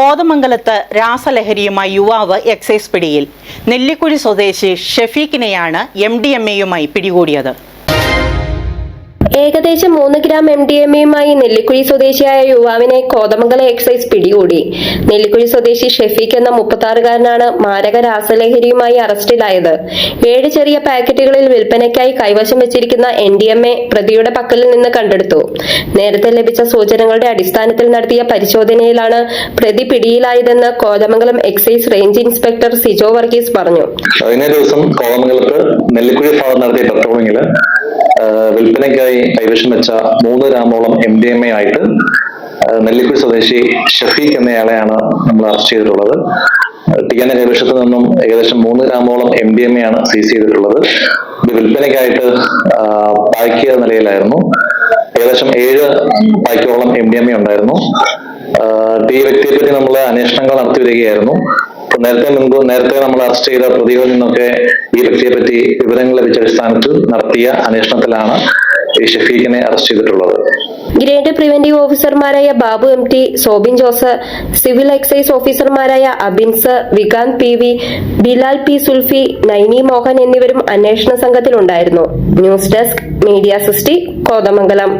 കോതമംഗലത്ത് രാസലഹരിയുമായി യുവാവ് എക്സൈസ് പിടിയിൽ. നെല്ലിക്കുഴി സ്വദേശി ഷെഫീഖിനെയാണ് എം ഡി എം എയുമായി പിടികൂടിയത്. ഏകദേശം മൂന്ന് ഗ്രാം എം ഡി എം എയുമായി നെല്ലിക്കുഴി സ്വദേശിയായ യുവാവിനെ കോതമംഗലം എക്സൈസ് പിടികൂടി. നെല്ലിക്കുഴി സ്വദേശി ഷെഫീഖ് എന്ന മുപ്പത്താറുകാരനാണ് മാരക രാസലഹരിയുമായി അറസ്റ്റിലായത്. ഏഴ് ചെറിയ പാക്കറ്റുകളിൽ വിൽപ്പനയ്ക്കായി കൈവശം വെച്ചിരിക്കുന്ന എൻ ഡി എം എ പ്രതിയുടെ പക്കലിൽ നിന്ന് കണ്ടെടുത്തു. നേരത്തെ ലഭിച്ച സൂചനകളുടെ അടിസ്ഥാനത്തിൽ നടത്തിയ പരിശോധനയിലാണ് പ്രതി പിടിയിലായതെന്ന് Kothamangalam excise range inspector Sijo Varghese പറഞ്ഞു. കഴിഞ്ഞ ദിവസം കോതമംഗലത്ത് നെല്ലിക്കുഴി നടത്തിയ പെട്രോളിങ്ങിൽ വിൽപ്പനയ്ക്കായി കൈവശം വെച്ച മൂന്ന് ഗ്രാമോളം എം ഡി എം എ ആയിട്ട് നെല്ലിക്കുഴി സ്വദേശി ഷഫീഖ് എന്നയാളെയാണ് നമ്മൾ അറസ്റ്റ് ചെയ്തിട്ടുള്ളത്. ടിയാന കൈവശത്ത് നിന്നും ഏകദേശം മൂന്ന് ഗ്രാമോളം എം ഡി എം എ ആണ് സീസ് ചെയ്തിട്ടുള്ളത്. ഇത് വിൽപ്പനയ്ക്കായിട്ട് പാക്ക് ചെയ്ത നിലയിലായിരുന്നു. ഏകദേശം ഏഴ് പാക്കോളം എം ഡി എം എ ഉണ്ടായിരുന്നു. ടി വ്യക്തിയെപ്പറ്റി വ്യക്തിയെ പറ്റി നമ്മൾ അന്വേഷണങ്ങൾ നടത്തി വരികയായിരുന്നു. നേരത്തെ മുൻപ് നേരത്തെ നമ്മൾ അറസ്റ്റ് ചെയ്ത പ്രതികളിൽ നിന്നൊക്കെ ഈ വ്യക്തിയെ പറ്റി വിവരങ്ങൾ ലഭിച്ച അടിസ്ഥാനത്തിൽ നടത്തിയ അന്വേഷണത്തിലാണ് ഈ ഷഫീഖിനെ അറസ്റ്റ് ചെയ്തിട്ടുള്ളത്. ഗ്രേഡ് പ്രിവന്റീവ് ഓഫീസർമാരായ Babu M T Sobin Jose civil excise ഓഫീസർമാരായ Abins Vikanth P V Bilal P Sulfi Naini Mohan എന്നിവരും അന്വേഷണ സംഘത്തിലുണ്ടായിരുന്നു. ന്യൂസ് ഡെസ്ക് മീഡിയ സിസ്റ്റി കോതമംഗലം.